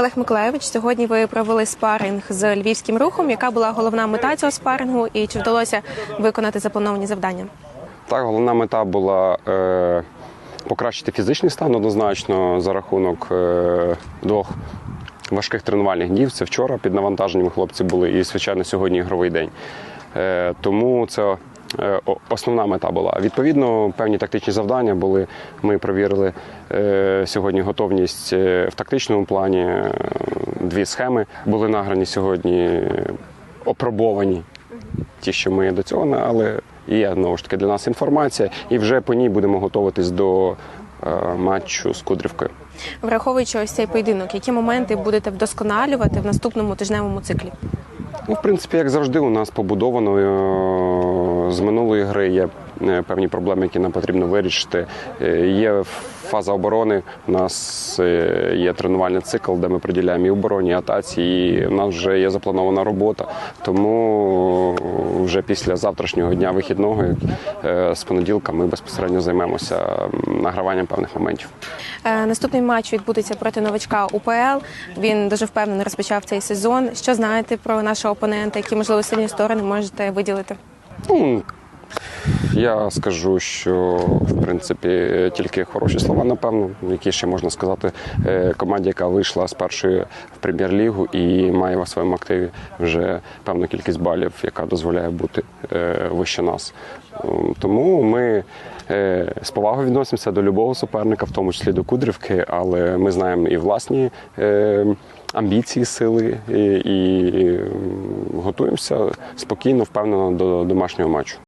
Олег Миколаєвич, сьогодні ви провели спаринг з львівським рухом. Яка була головна мета цього спарингу і чи вдалося виконати заплановані завдання? Так, головна мета була е, покращити фізичний стан однозначно за рахунок е, двох важких тренувальних днів. Це вчора під навантаженням хлопці були, і, звичайно, сьогодні ігровий день. Е, тому це основна мета була. Відповідно, певні тактичні завдання були. Ми провірили е, сьогодні готовність е, в тактичному плані. Е, Дві схеми були награні сьогодні, е, опробовані ті, що ми до цього, але є знову ж таки для нас інформація, і вже по ній будемо готуватись до е, матчу з Кудрівкою. Враховуючи ось цей поєдинок, які моменти будете вдосконалювати в наступному тижневому циклі? Ну, в принципі, як завжди, у нас побудовано е, з минулої гри є е, певні проблеми, які нам потрібно вирішити. Е, Є фаза оборони. У нас є тренувальний цикл, де ми приділяємо і обороні, і атаці. І у нас вже є запланована робота. Тому вже після завтрашнього дня вихідного, з понеділка, ми безпосередньо займемося награванням певних моментів. Е, Наступний матч відбудеться проти новачка УПЛ. Він дуже впевнено розпочав цей сезон. Що знаєте про нашого опонента? Які можливо сильні сторони можете виділити? Я скажу, що в принципі тільки хороші слова, напевно, які ще можна сказати е, команді, яка вийшла з першої в прем'єр-лігу і має в своєму активі вже певну кількість балів, яка дозволяє бути е, вище нас. Ем, Тому ми е, з повагою відносимося до любого суперника, в тому числі до Кудрівки, але ми знаємо і власні. Амбіції, сили і, і готуємося спокійно, впевнено до домашнього матчу.